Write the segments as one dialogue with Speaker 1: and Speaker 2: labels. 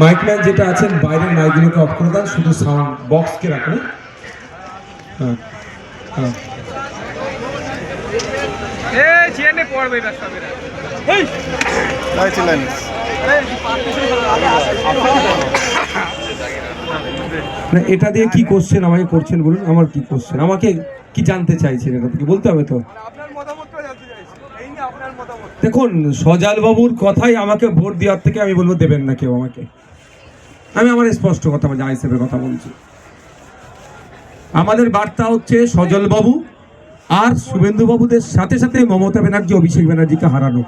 Speaker 1: Mic man যেটা আছেন বাইরের মাইকগুলোকে অফ করে দেন শুধু সাউন্ড বক্সকে রাখুন। হ্যাঁ হ্যাঁ না এটা দিয়ে কি কোশ্চেন আমাকে করছেন বলুন আমার কি কোশ্চেন আমাকে কি জানতে চাইছেন এটা থেকে? বলতে হবে তো
Speaker 2: আপনার মতামতটা জানতে চাইছি এই নিয়ে আপনার মতামত
Speaker 1: দেখুন সজাল বাবুর কথাই আমাকে ভোট দেওয়ার থেকে আমি বলব দেবেন না কেউ আমাকে। আমি আমার স্পষ্ট কথা বলছি হিসেবে কথা বলছি। আমাদের বার্তা হচ্ছে সজল বাবু আর শুভেন্দু বাবুদের সাথে সাথে মমতা ব্যানার্জি, অভিষেক ব্যানার্জিকে হারানো।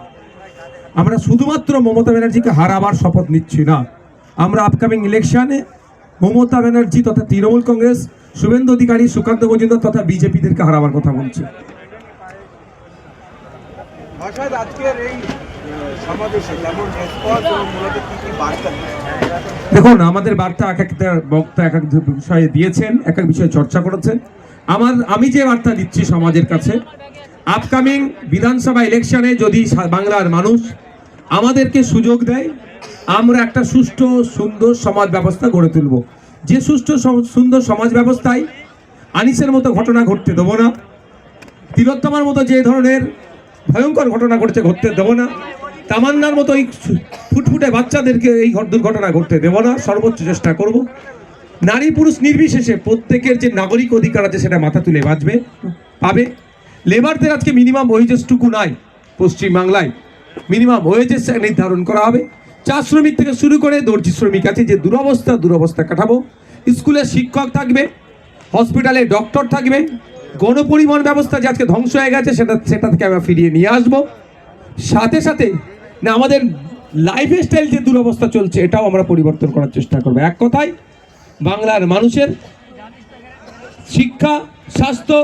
Speaker 1: আমরা শুধুমাত্র মমতা ব্যানার্জিকে হারাবার শপথ নিচ্ছি না। আমরা আপকামিং ইলেকশনে মমতা ব্যানার্জি তথা তৃণমূল কংগ্রেস, শুভেন্দু অধিকারী, সুকান্ত মজুমদার তথা বিজেপিদেরকে হারাবার কথা বলছি।
Speaker 2: আজকের এই সমাবেশে যেমন মূলত বার্তা
Speaker 1: দেখুন, আমাদের বার্তা এক একটা বক্তা এক এক বিষয়ে দিয়েছেন, এক এক বিষয়ে চর্চা করেছেন। আমার, আমি যে বার্তা দিচ্ছি সমাজের কাছে আপকামিং বিধানসভা ইলেকশনে যদি বাংলার মানুষ আমাদেরকে সুযোগ দেয়, আমরা একটা সুষ্ঠু, সুন্দর সমাজ ব্যবস্থা গড়ে তুলব। যে সুষ্ঠু সুন্দর সমাজ ব্যবস্থায় আনিসের মতো ঘটনা ঘটতে দেবো না। তিলোত্তমার মতো যে ধরনের ভয়ঙ্কর ঘটনা ঘটছে, ঘটতে দেবো না। তামান্নার মতো এই ফুটফুটে বাচ্চাদেরকে এই ঘট- দুর্ঘটনা ঘটতে দেবো না, সর্বোচ্চ চেষ্টা করব। নারী পুরুষ নির্বিশেষে প্রত্যেকের যে নাগরিক অধিকার আছে সেটা মাথা তুলে বাঁচবে, পাবে। লেবারদের আজকে মিনিমাম ওয়েজেসটুকু নাই পশ্চিমবাংলায়। মিনিমাম ওয়েজেস নির্ধারণ করা হবে। চা শ্রমিক থেকে শুরু করে দর্জি শ্রমিক আছে, যে দুরবস্থা দুরবস্থা কাটাবো। স্কুলে শিক্ষক থাকবে, হসপিটালে ডক্টর থাকবে গণপরিবহন ব্যবস্থা যে আজকে ধ্বংস হয়ে গেছে, সেটা সেটা থেকে আমরা ফিরিয়ে নিয়ে আসব। সাথে সাথে, না, আমাদের লাইফ স্টাইল যে দুরবস্থা চলছে, এটাও আমরা পরিবর্তন করার চেষ্টা করব। এক কথায়, বাংলার মানুষের শিক্ষা, স্বাস্থ্য,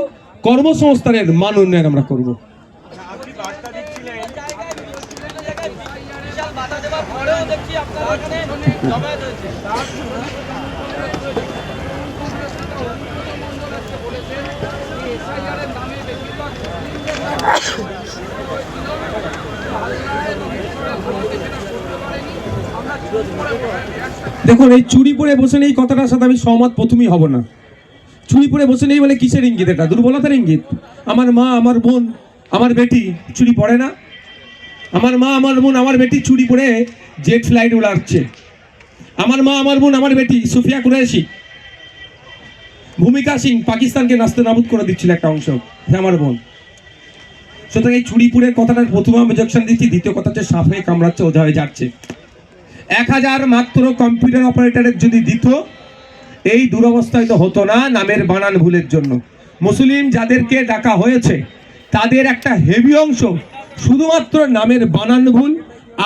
Speaker 1: কর্মসংস্থানের মান উন্নয়ন আমরা করব
Speaker 2: বার্তা দিচ্ছিলেন
Speaker 3: বিশাল বাধা দেওয়ার পরেও দেখছি আপনারা এখানে জমায়েত হয়েছে
Speaker 1: দেখুন, এই চুরি পরে বসে নেই কথাটার সাথে আমি সহমত, প্রথমেই হব না। চুরি পরে বসে নেই বলে কিসের ইঙ্গিত এটা? দুর্বলতার ইঙ্গিত। আমার মা, আমার বোন, আমার বেটি চুরি পড়ে না। আমার মা, আমার বোন, আমার বেটি চুরি পরে জেট ফ্লাইট উড়াচ্ছে আমার মা, আমার বোন, আমার বেটি সুফিয়া কুরেশি ভূমিকা সিং, পাকিস্তানকে নাস্তে নাবুদ করে দিচ্ছিল একটা অংশ আমার বোন। সুতরাং এই চুরিপুরের কথাটা প্রথমে অবজেকশন দিচ্ছি, দ্বিতীয় কথা হচ্ছে সাপ কামড়াচ্ছে, ওঝা হয়ে যাচ্ছে এক হাজার মাত্র কম্পিউটার অপারেটরের যদি দিত, এই দুরবস্থায় তো হতো না নামের বানান ভুলের জন্য। মুসলিম যাদেরকে ডাকা হয়েছে, তাদের একটা হেভি অংশ শুধুমাত্র নামের বানান ভুল,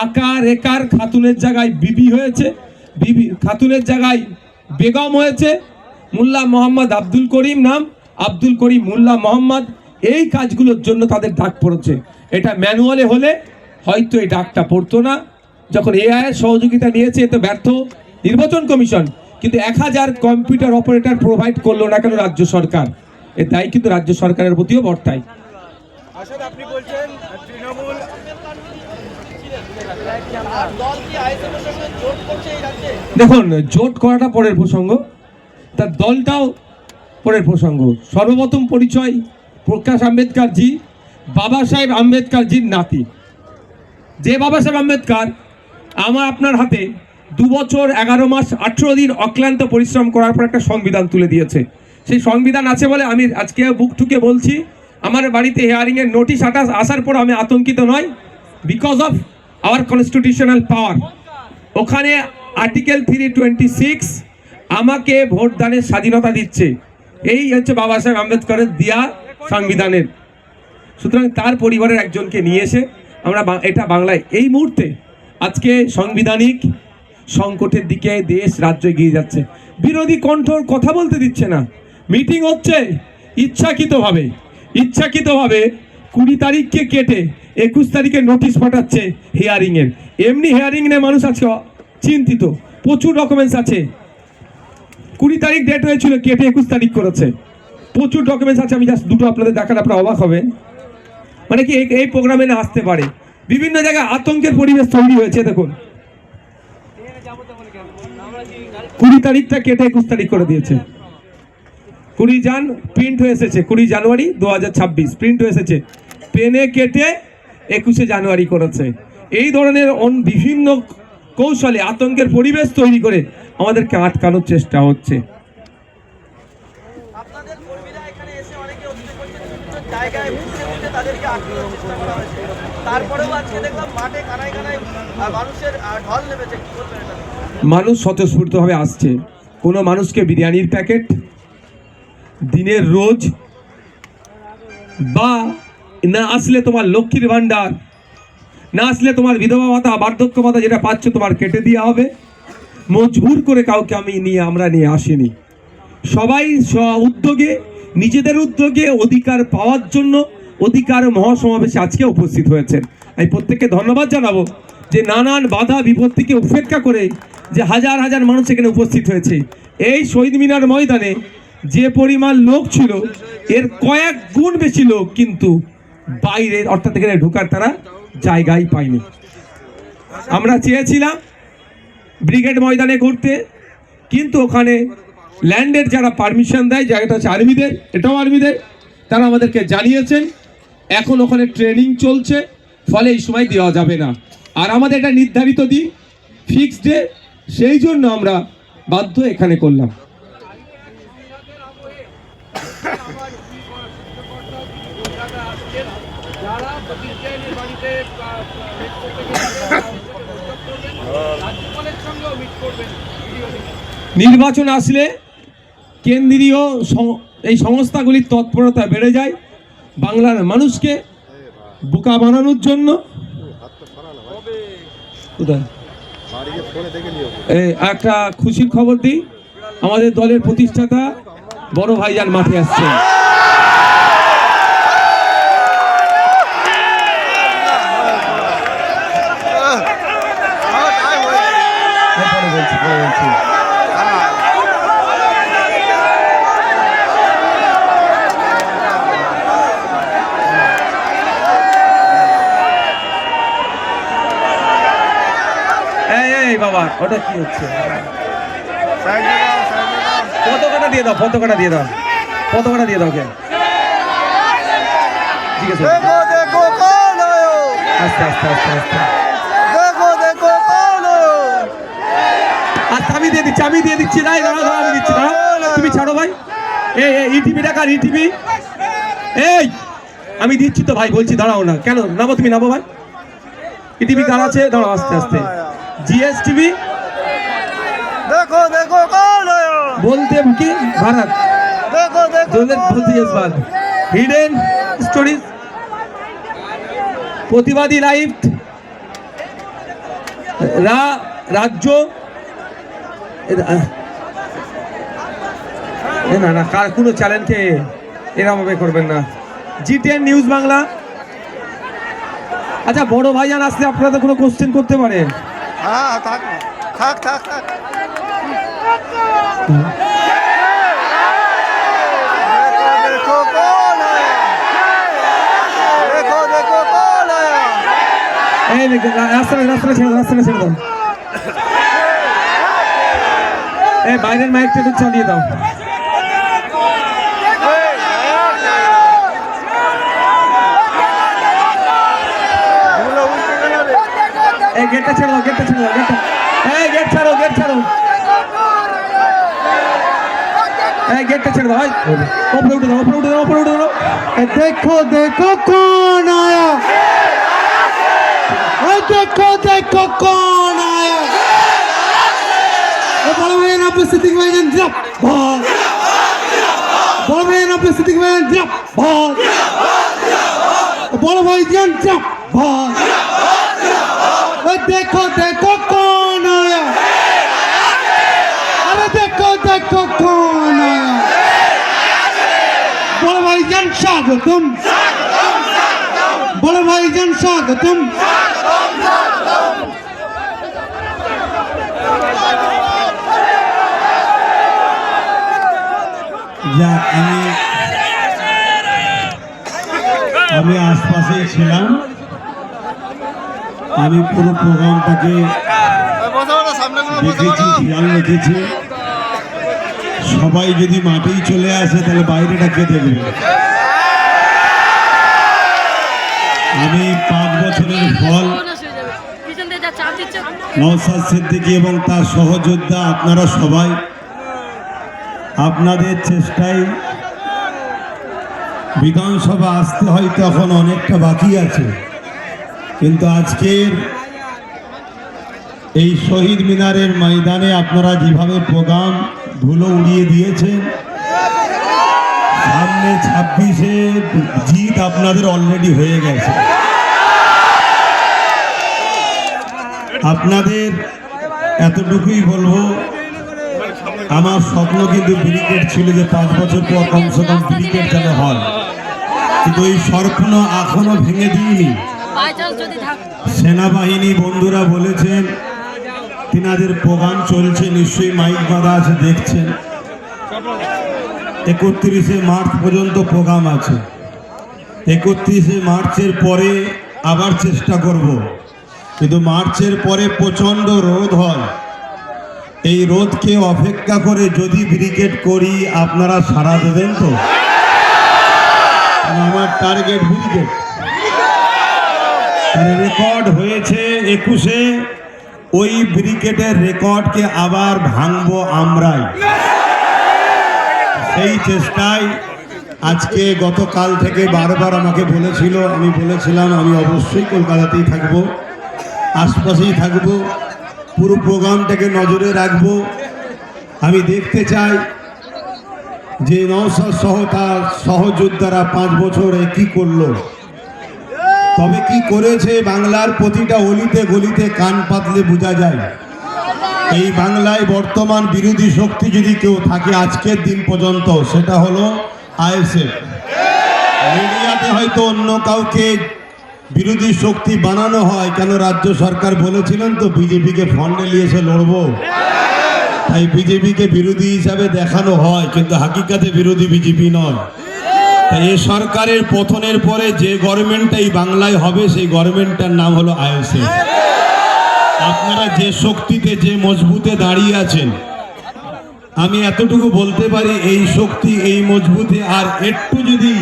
Speaker 1: আকার, একার, খাতুনের জায়গায় বিবি হয়েছে, বিবি, খাতুনের জায়গায় বেগম হয়েছে, মোল্লা মোহাম্মদ আব্দুল করিম নাম, আব্দুল করিম, মোল্লা মোহাম্মদ এই কাজগুলোর জন্য তাদের ডাক পড়েছে। এটা ম্যানুয়ালে হলে হয়তো এই ডাকটা পড়তো না। যখন এআই সহযোগিতা নিয়েছে এতে ব্যর্থ। নির্বাচন কমিশন কিন্তু এক হাজার কম্পিউটার অপারেটর প্রোভাইড করল না কেন রাজ্য সরকার? এর দায় কিন্তু রাজ্য সরকারের প্রতিও বর্তায়।
Speaker 2: আপনি বলছেন তৃণমূল
Speaker 1: দেখুন জোট করাটা পরের প্রসঙ্গ। তার দলটাও পরের প্রসঙ্গ। সর্বপ্রথম পরিচয় প্রকাশ আম্বেদকরজি, বাবা সাহেব আম্বেদকরজির নাতি। যে বাবা সাহেব আম্বেদকর, আমার আপনার হাতে দু বছর এগারো মাস আঠেরো দিন অক্লান্ত পরিশ্রম করার পর একটা সংবিধান তুলে দিয়েছে। সেই সংবিধান আছে বলে আমি আজকে বুক ঠুকে বলছি। আমার বাড়িতে হিয়ারিংয়ের নোটিশ আটাস আসার পর আমি আতঙ্কিত নয় because of our constitutional power ওখানে আর্টিকেল থ্রি টোয়েন্টি সিক্স আমাকে ভোটদানের স্বাধীনতা দিচ্ছে। এই হচ্ছে বাবা সাহেব আম্বেদকরের দেয়া সংবিধানের। সুতরাং তার পরিবারের একজনকে নিয়ে এসে আমরা এটা বাংলায় এই মুহূর্তে আজকে সাংবিধানিক সংকটের দিকে দেশ, রাজ্য এগিয়ে যাচ্ছে। বিরোধী কণ্ঠর কথা বলতে দিচ্ছে না। মিটিং হচ্ছে ইচ্ছাকৃতভাবে। ইচ্ছাকৃতভাবে কুড়ি তারিখকে কেটে একুশ তারিখে নোটিশ পাঠাচ্ছে হিয়ারিংয়ের। এমনি হিয়ারিং নিয়ে মানুষ আজকে চিন্তিত প্রচুর ডকুমেন্টস আছে। কুড়ি তারিখ ডেট হয়েছিল, কেটে একুশ তারিখ করেছে। প্রচুর ডকুমেন্টস আছে, আমি জাস্ট দুটো আপনাদের দেখালে আপনারা অবাক হবেন মানে কি, এই প্রোগ্রামে না আসতে পারে। বিভিন্ন জায়গায় আতঙ্কের পরিবেশ তৈরি হয়েছে, দেখুন। কুড়ি তারিখটা কেটে একুশ তারিখ করে দিয়েছে। কুড়ি জান প্রিন্ট হয়ে এসেছে, কুড়ি জানুয়ারি দু হাজার ছাব্বিশ প্রিন্ট হয়ে এসেছে। পেনে কেটে একুশে জানুয়ারি করেছে। এই ধরনের অন- বিভিন্ন কৌশলে আতঙ্কের পরিবেশ তৈরি করে আমাদেরকে আটকানোর চেষ্টা হচ্ছে
Speaker 3: আপনাদের কর্মীরা এখানে এসে অনেকে অভিযোগ করছেন বিভিন্ন জায়গায় বুঝে বুঝে তাদেরকে আটকানোর চেষ্টা করা হয়েছে। তারপরেও আজকে দেখলাম মাঠে কানায় কানায় মানুষের ঢল নেমেছে। কি বলবেন?
Speaker 1: মানুষ স্বতঃস্ফূর্তভাবে আসছে। কোনো মানুষকে বিরিয়ানির প্যাকেট, দিনের রোজ, বা না আসলে তোমার লক্ষ্মীর ভাণ্ডার, না আসলে তোমার বিধবা ভাতা বার্ধক্য ভাতা যেটা পাচ্ছ তোমার কেটে দেওয়া হবে। মজবুর করে কাউকে আমি নিয়ে, আমরা নিয়ে আসিনি। সবাই স্ব উদ্যোগে, নিজেদের উদ্যোগে অধিকার পাওয়ার জন্য অধিকার মহাসমাবেশে আজকে উপস্থিত হয়েছেন। আমি প্রত্যেককে ধন্যবাদ জানাব যে নানান বাধা বিপত্তিকে উপেক্ষা করে যে হাজার হাজার মানুষ এখানে উপস্থিত হয়েছে। এই শহীদ মিনার ময়দানে যে পরিমাণ লোক ছিল, এর কয়েক গুণ বেশি লোক কিন্তু বাইরের, অর্থাৎ এখানে ঢোকার তারা জায়গাই পায়নি। আমরা চেয়েছিলাম ব্রিগেড ময়দানে ঘুরতে, কিন্তু ওখানে ল্যান্ডের যারা পারমিশন দেয়, জায়গাটা হচ্ছে আর্মিদের, এটাও আর্মিদের, তারা আমাদেরকে জানিয়েছেন। এখন ওখানে ট্রেনিং চলছে, ফলে এই সময় দেওয়া যাবে না। আর আমাদের এটা নির্ধারিত দিন ফিক্সড ডে সেই জন্য আমরা বাধ্য এখানে করলাম। নির্বাচন আসলে কেন্দ্রীয় এই সংস্থাগুলির তৎপরতা বেড়ে যায়। বাংলার মানুষকে বোকা বানানোর জন্য? একটা খুশির খবর দিই। আমাদের দলের প্রতিষ্ঠাতা বড় ভাইজান মাঠে আসছে পরে বলছি পরে বলছি এই এই বাবা ওটা কি হচ্ছে? পতাকাটা দিয়ে দাও পতাকাটা দিয়ে দাও। পতাকাটা দিয়ে দাও কে ঠিক আছে। আস্তে আস্তে আস্তে আস্তে। আচ্ছা আমি দিয়ে দিচ্ছি আমি দিয়ে দিচ্ছি। দাঁড়াও দাঁড়াও আমি দিচ্ছি। দাঁড়াও তুমি ছাড়ো ভাই। এই এই ইটিভি টাকার ইটিভি। এই আমি দিচ্ছি তো ভাই বলছি দাঁড়াও না। কেন নামো তুমি নামো ভাই। ইটিভি কার আছে? দাঁড়াও আস্তে আস্তে। জিএস টিভি
Speaker 2: দেখো দেখো কোন
Speaker 1: বলতে কি? ভারত। হিডেন স্টোরিজ প্রতিবাদী লাইভ রা রাজ্য। না না কার কোনো চ্যানেলকে এরমভাবে করবেন না। জি টেন নিউজ বাংলা আচ্ছা বড় ভাইজান আসলে আপনারা তো কোনো কোশ্চেন করতে পারেন।
Speaker 2: হ্যাঁ থাক থাক থাক।
Speaker 1: এই দেখো, রা- রাস্তাটা রাস্তাটা ছেড়ে দাও রাস্তাটা ছেড়ে দাও। এই বাইরের মাইকটা একটু চালিয়ে দাও। এই গেটটা ছেড়ে দাও গেটটা ছেড়ে দাও গেটটা।
Speaker 4: দেখো দেখো কোন দেখো দেখো কোন দেখো দেখো কোন দেখো দেখো কোন? বড় ভাইজান স্বাগতম। বড় ভাইজান স্বাগতম।
Speaker 5: যাক আমি আমি আশপাশে ছিলাম। আমি পুরো প্রোগ্রামটাকে দেখেছি খেয়াল রেখেছি। সবাই যদি মাঠেই চলে আসে, তাহলে বাইরেটা কে দেখবে? আমি পাঁচ বছরের ফল। নওসাদ সিদ্দিকী এবং তার সহযোদ্ধা, আপনারা সবাই, আপনাদের চেষ্টায় বিধানসভা আসতে হয়তো এখন অনেকটা বাকি আছে। কিন্তু আজকের এই শহীদ মিনারের ময়দানে আপনারা যেভাবে প্রোগ্রাম ধুলো উড়িয়ে দিয়েছেন। সামনে ছাব্বিশে জিত আপনাদের অলরেডি হয়ে গেছে। আপনাদের এতটুকুই বলব আমার স্বপ্ন কিন্তু ব্রিকেট ছিল যে পাঁচ বছর পর কমসে কম ব্রিকেট যেন হয়। কিন্তু ওই স্বপ্ন এখনও ভেঙে দিইনি। সেনাবাহিনী বন্ধুরা বলেছেন তিনাদের প্রোগ্রাম চলছে, নিশ্চয়ই মাইক বাঁধা আছে দেখছেন। একত্রিশে মার্চ পর্যন্ত প্রোগ্রাম আছে। একত্রিশে মার্চের পরে আবার চেষ্টা করব। কিন্তু মার্চের পরে প্রচণ্ড রোদ হয়। এই রোদকে অপেক্ষা করে যদি ব্রিকেট করি, আপনারা সাড়া দেবেন তো? আমার টার্গেট ব্রিকেট রেকর্ড হয়েছে একুশে ওই ব্রিকেটের রেকর্ডকে আবার ভাঙবো আমরাই। সেই চেষ্টায় আজকে গতকাল থেকে বারবার আমাকে বলেছিল, আমি বলেছিলাম, আমি অবশ্যই কলকাতাতেই থাকব, আশপাশেই থাকব, পুরো প্রোগ্রামটাকে নজরে রাখব। আমি দেখতে চাই যে নৌসাদ সহ তার সহযোদ্ধারা পাঁচ বছরে কি করল। তবে কি করেছে বাংলার প্রতিটা অলিতে গলিতে কান পাতলে বোঝা যায়? এই বাংলায় বর্তমান বিরোধী শক্তি যদি কেউ থাকে আজকের দিন পর্যন্ত, সেটা হলো আইএসএফ। মিডিয়াতে হয়তো অন্য কাউকে বিরোধী শক্তি বানানো হয়, কেন রাজ্য সরকার বলেছিলেন তো, বিজেপিকে ফন্ডে নিয়ে এসে লড়বো? তাই বিজেপিকে বিরোধী হিসাবে দেখানো হয়, কিন্তু হাকিকাতে বিরোধী বিজেপি নয়। তাই এ সরকারের পথনের পরে যে গভর্নমেন্টটা এই বাংলায় হবে, সেই গভর্নমেন্টটার নাম হলো আইএসএফ আপনারা যে শক্তিতে, যে মজবুতে দাঁড়িয়ে আছেন, আমি এতটুকু বলতে পারি, এই শক্তি, এই মজবুতে, আর একটু যদি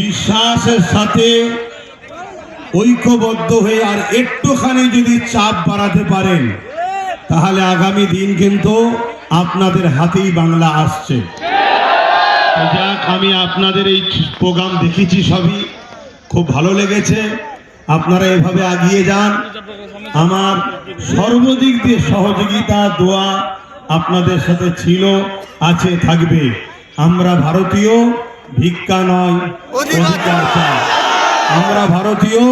Speaker 5: বিশ্বাসের সাথে ঐক্যবদ্ধ হয়ে আর একটুখানি যদি চাপ বাড়াতে পারেন, তাহলে আগামী দিন কিন্তু আপনাদের হাতেই বাংলা আসছে। যাক আমি আপনাদের এই প্রোগ্রাম দেখেছি সবই। খুব ভালো লেগেছে। আপনারা এভাবে এগিয়ে যান। আমার সর্বদিক দিয়ে সহযোগিতা দোয়া আপনাদের সাথে ছিল আছে থাকবে। আমরা ভারতীয় ভিক্ষা নয় অধিকার চাই। আমরা ভারতীয়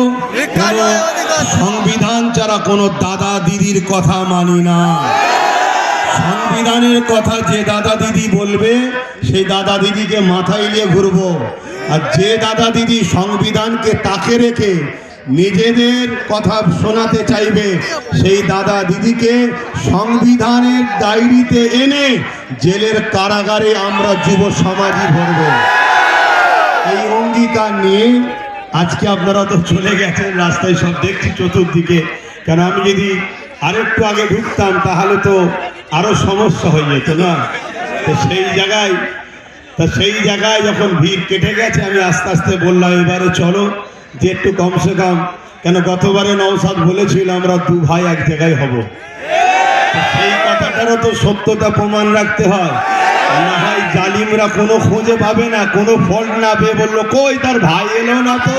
Speaker 5: সংবিধান ছাড়া কোনো দাদা দিদির কথা মানি না। সংবিধানের কথা যে দাদা দিদি বলবে, সেই দাদা দিদিকে মাথায় নিয়ে ঘুরবো। আর যে দাদা দিদি সংবিধানকে তাকে রেখে নিজেদের কথা শোনাতে চাইবে, সেই দাদা দিদিকে সংবিধানের ডায়েরিতে এনে জেলের কারাগারে আমরা যুব সমাজই ভরব। এই অঙ্গীকার নিয়ে আজকে আপনারা তো চলে গেছেন রাস্তায় সব দেখছি চতুর্দিকে। কেন আমি যদি আরেকটু আগে ঢুকতাম, তাহলে তো আরও সমস্যা হয়ে যেত না? তো সেই জায়গায়, তা সেই জায়গায় যখন ভিড় কেটে গেছে, আমি আস্তে আস্তে বললাম, এবারে চলো, যে একটু কমসে কম। কেন গতবারে নৌসাদ বলেছিল, আমরা দু ভাই এক জায়গায় হব। সেই কথাটারও তো সত্যতা প্রমাণ রাখতে হয়। না হয় জালিমরা কোনো খোঁজে পাবে না, কোনো ফল্ট না পেয়ে বলল, কই তার ভাই এলো না তো?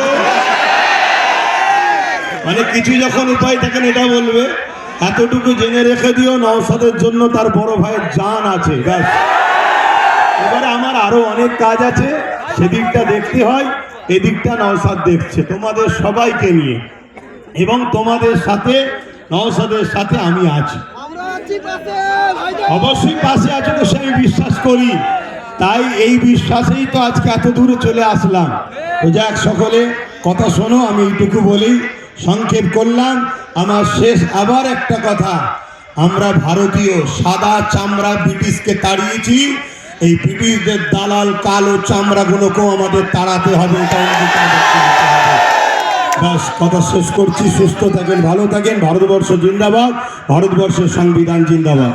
Speaker 5: মানে কিছু যখন উপায় থাকেন এটা বলবে। এতটুকু জেনে রেখে দিও নওসাদের জন্য তার বড় ভাইয়ের জান আছে ব্যাস। এবারে আমার আরও অনেক কাজ আছে সেদিকটা দেখতে হয় এদিকটা নওসাদ দেখছে তোমাদের সবাইকে নিয়ে। এবং তোমাদের সাথে নওসাদের সাথে আমি আছি। অবশ্যই পাশে আছে তো সে আমি বিশ্বাস করি। তাই এই বিশ্বাসেই তো আজকে এত দূরে চলে আসলাম। তো যাক সকলে কথা শোনো আমি এইটুকু বলি। সংক্ষেপ করলাম আমার শেষ আবার একটা কথা আমরা ভারতীয় সাদা চামড়া ব্রিটিশকে তাড়িয়েছি এই ব্রিটিশদের দালাল কালো চামড়াগুলোকেও আমাদের তাড়াতে হবে। ব্যাস কথা শেষ করছি সুস্থ থাকেন ভালো থাকেন ভারতবর্ষ জিন্দাবাদ ভারতবর্ষের সংবিধান জিন্দাবাদ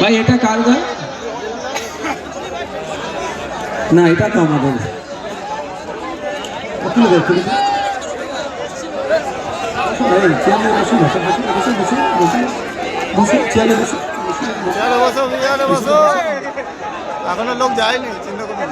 Speaker 6: ভাই এটা কার গান?
Speaker 1: না এটা তো আমাদের। তুলে দেয় তুলে চেয়ারে বসুন, বসুন, বসুন, চেয়ারে বসুন।
Speaker 2: চেয়ারে বসো চেয়ারে বসো। এখনও লোক যায়নি চিন্তা করুন